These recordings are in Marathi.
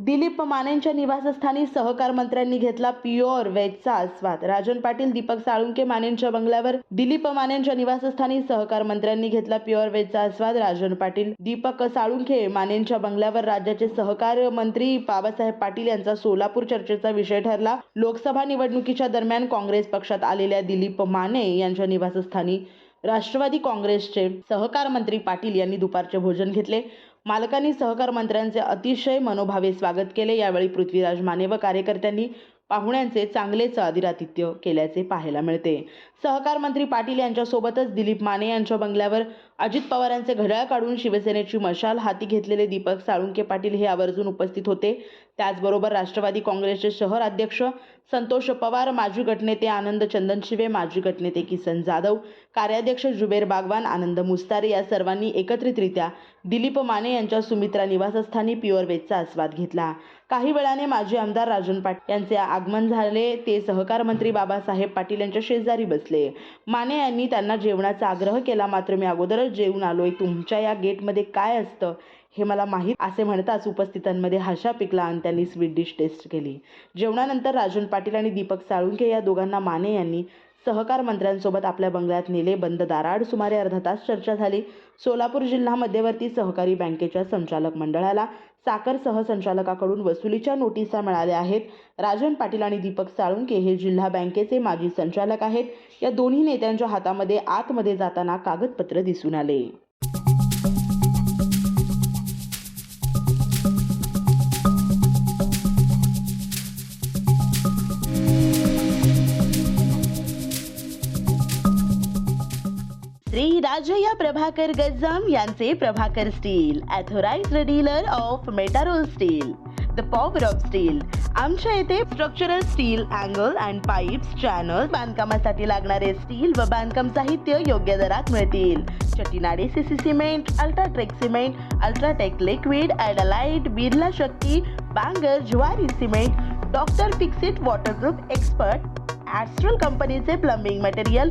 Dilip मानेंच्या निवासस्थानी सहकार मंत्र्यांनी घेतला प्युअर व्हेजचा आस्वाद. राजन पाटील दीपक साळुंके मानेंच्या बंगल्यावर दिलीप मानेंच्या निवासस्थानी सहकार मंत्र्यांनी घेतला प्युअर व्हेजचा आस्वाद. राजन पाटील दीपक साळुंखे मानेंच्या बंगल्यावर राज्याचे सहकार मंत्री बाबासाहेब पाटील यांचा सोलापूर चर्चेचा विषय ठरला. लोकसभा निवडणुकीच्या दरम्यान काँग्रेस पक्षात आलेल्या दिलीप माने यांच्या निवासस्थानी राष्ट्रवादी काँग्रेसचे सहकार मंत्री पाटील यांनी दुपारचे भोजन घेतले. मालकांनी सहकार मंत्र्यांचे अतिशय मनोभावे स्वागत केले. यावेळी पृथ्वीराज माने व कार्यकर्त्यांनी पाहुण्यांचे चांगलेच आदिरातिथ्य केल्याचे पाहायला मिळते. सहकार मंत्री पाटील यांच्यासोबतच दिलीप माने यांच्या बंगल्यावर अजित पवार यांचे घड्याळ काढून शिवसेनेची मशाल हाती घेतलेले दीपक साळुंके पाटील हे आवर्जून उपस्थित होते. त्याचबरोबर राष्ट्रवादी काँग्रेसचे शहर अध्यक्ष संतोष पवार माजी गटनेते आनंद चंदनशिवे माजी गटनेते किसन जाधव कार्याध्यक्ष जुबेर बागवान आनंद मुस्तारे या सर्वांनी एकत्रितरित्या दिलीप माने यांच्या सुमित्रा निवासस्थानी प्युअर वेजचा आस्वाद घेतला. काही वेळाने माजी आमदार राजन पाटील यांचे आगमन झाले. ते सहकार मंत्री बाबासाहेब पाटील यांच्या शेजारी बसले. माने यांनी त्यांना जेवणाचा आग्रह केला मात्र मी अगोदरच जेवून आलोय. तुमच्या या गेटमध्ये काय असतं हे मला माहीत असे म्हणताच उपस्थितांमध्ये हशा पिकला आणि त्यांनी स्वीट डिश टेस्ट केली. जेवणानंतर राजन पाटील आणि दीपक साळुंके या दोघांना माने यांनी सहकार मंत्र्यांसोबत आपल्या बंगल्यात नेले. बंद दाराआड सुमारे अर्धा तास चर्चा झाली. सोलापूर जिल्हा मध्यवर्ती सहकारी बँकेच्या संचालक मंडळाला साखर सहसंचालकाकडून वसुलीच्या नोटिसा मिळाल्या आहेत. राजन पाटील आणि दीपक साळुंके हे जिल्हा बँकेचे माजी संचालक आहेत. या दोन्ही नेत्यांच्या हातामध्ये आतमध्ये जाताना कागदपत्र दिसून आले. श्री राजया प्रभाकर गज्जम यांचे Prabhakar steel authorise dealer of Metarol steel the power of steel. आमच्या येथे structural steel angle and pipes channel बांधकामासाठी लागणारे स्टील व बांधकाम साहित्य योग्य दरात मिळतील. Chettinad CC cement UltraTech cement UltraTech liquid ॲडलाइट Birla Shakti Bangur Zuari cement doctor Fixit waterproof expert Astral कंपनीचे plumbing material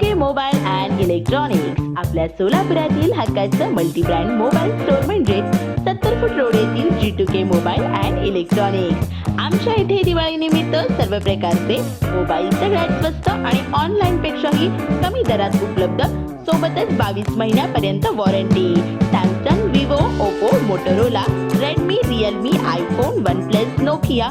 K mobile and electronics आपल्या सोलापुरातील हक्काचं मल्टी ब्रँड मोबाईल स्टोअर म्हणजे सत्तर फूट रोड येथील G two K mobile and electronics आमच्या इथे दिवाळी निमित्त सर्व प्रकारचे मोबाईल सगळ्यात स्वस्त आणि ऑनलाईन पेक्षाही कमी दरात उपलब्ध सोबतच बावीस महिन्यापर्यंत warranty Samsung Vivo Oppo Motorola Redmi Realme iPhone OnePlus Nokia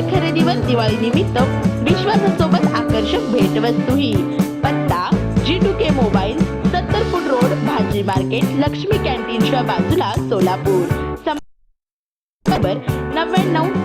प्रत्येक खरेदीवर दिवाळी निमित्त विश्वासासोबत आकर्षक भेटवस्तूही पत्ता जी टू के मोबाईल सत्तर फूट रोड भाजी मार्केट लक्ष्मी कॅन्टीनच्या बाजूला सोलापूर. नव्याण्णव